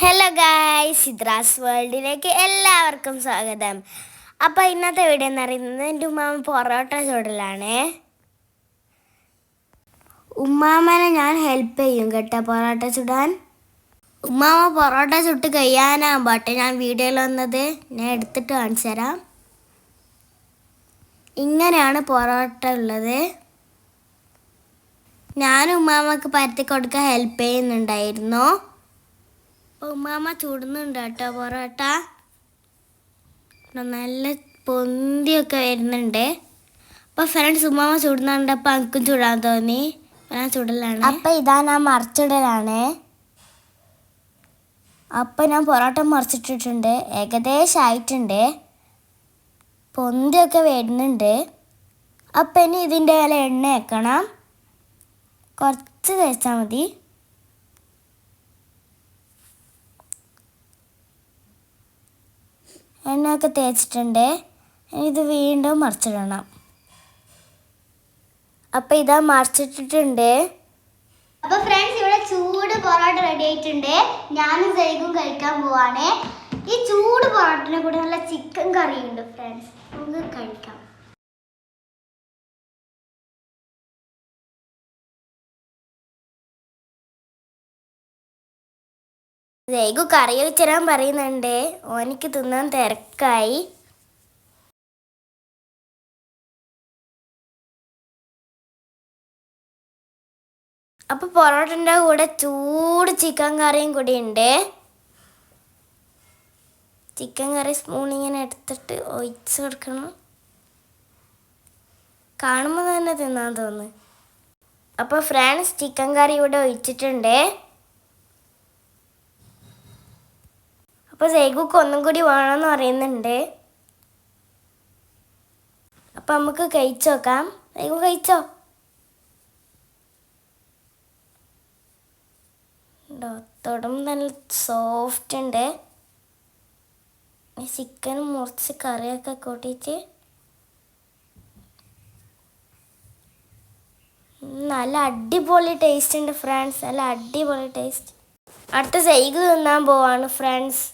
Hello ഗായ് സിദ്രാസ് വേൾഡിലേക്ക് എല്ലാവർക്കും സ്വാഗതം. അപ്പോൾ ഇന്നത്തെ വീഡിയോ എന്ന് പറയുന്നത് എന്റെ ഉമ്മാമ പൊറോട്ട ചൂടലാണ്. ഉമ്മാമനെ ഞാൻ ഹെൽപ്പ് ചെയ്യും കേട്ടോ പൊറോട്ട ചുടാൻ. ഉമ്മാമ പൊറോട്ട ചുട്ട് കഴിയാനാകുമ്പോട്ടെ ഞാൻ വീഡിയോയിൽ വന്നത്. ഞാൻ എടുത്തിട്ട് കാണിച്ചു തരാം. ഇങ്ങനെയാണ് പൊറോട്ട ഉള്ളത്. ഞാൻ ഉമ്മാമക്ക് പരത്തി കൊടുക്കാൻ ഹെൽപ്പ് ചെയ്യുന്നുണ്ടായിരുന്നു. ഉമ്മാമ ചൂടുന്നുണ്ട് കേട്ടോ പൊറോട്ട. നല്ല പൊന്തിയൊക്കെ വരുന്നുണ്ട്. അപ്പോൾ ഫ്രണ്ട്സ് ഉമ്മാമ അപ്പൊ എനിക്കും ചൂടാൻ തോന്നി. ഞാൻ ചുടലാണ്. അപ്പം ഇതാ ഞാൻ മറിച്ചിടലാണ്. അപ്പം ഞാൻ പൊറോട്ട മറിച്ചിട്ടിട്ടുണ്ട്. ഏകദേശം ആയിട്ടുണ്ട്. പൊന്തിയൊക്കെ വരുന്നുണ്ട്. അപ്പം ഇനി ഇതിന്റെ വില എണ്ണ വെക്കണം. കുറച്ച് തേച്ചാൽ മതി. എണ്ണയൊക്കെ തേച്ചിട്ടുണ്ട്. ഇത് വീണ്ടും മറിച്ചിടണം. അപ്പോൾ ഇതാ മറിച്ചിട്ടിട്ടുണ്ട്. അപ്പൊ ഫ്രണ്ട്സ് ഇവിടെ ചൂട് പൊറോട്ട റെഡി ആയിട്ടുണ്ട്. ഞാനും സൈഗും കഴിക്കാൻ പോവാണ്. ഈ ചൂട് പൊറോട്ടനെ കൂടെ നല്ല ചിക്കൻ കറിയുണ്ട് ഫ്രണ്ട്സ് നമുക്ക് കഴിക്കാം. രഘു കറി വെച്ചിരാൻ പറയുന്നുണ്ട്. ഓനിക്ക് തിന്നാൻ തിരക്കായി. അപ്പൊ പൊറോട്ടന്റെ കൂടെ ചൂട് ചിക്കൻ കറിയും കൂടി ഉണ്ട്. ചിക്കൻ കറി സ്പൂൺ ഇങ്ങനെ എടുത്തിട്ട് ഒഴിച്ച് കൊടുക്കണം. കാണുമ്പോൾ തന്നെ തിന്നാൻ തോന്നുന്നു അപ്പോൾ ഫ്രണ്ട്സ് ചിക്കൻ കറി ഇവിടെ ഒഴിച്ചിട്ടുണ്ട്. അപ്പോൾ സേഗുക്ക് ഒന്നും കൂടി വേണമെന്ന് പറയുന്നുണ്ട്. അപ്പം നമുക്ക് കഴിച്ചു നോക്കാം. സേഗു കഴിച്ചോ? തൊടും നല്ല സോഫ്റ്റ് ഉണ്ട്. ചിക്കൻ മുറിച്ച് കറിയൊക്കെ കൂട്ടിയിട്ട് നല്ല അടിപൊളി ടേസ്റ്റ് ഉണ്ട് ഫ്രണ്ട്സ് നല്ല അടിപൊളി ടേസ്റ്റ് അടുത്ത സൈഗ് തിന്നാൻ പോവാണ് ഫ്രണ്ട്സ്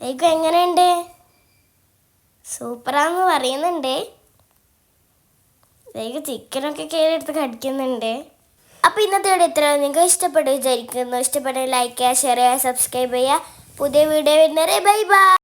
സൈഗ് എങ്ങനെയുണ്ട്? സൂപ്പറാന്ന് പറയുന്നുണ്ട്. സൈഗ് ചിക്കനൊക്കെ കയറി എടുത്ത് കടിക്കുന്നുണ്ട്. അപ്പോൾ ഇന്നത്തെ വീഡിയോ ഇത്ര. നിങ്ങൾക്ക് ഇഷ്ടപ്പെട്ടു വിചാരിക്കുന്നു. ഇഷ്ടപ്പെട്ട ലൈക്ക് ചെയ്യുക ഷെയർ ചെയ്യുക സബ്സ്ക്രൈബ് ചെയ്യുക. പുതിയ വീഡിയോ വരുന്നവരെ ബൈ ബൈ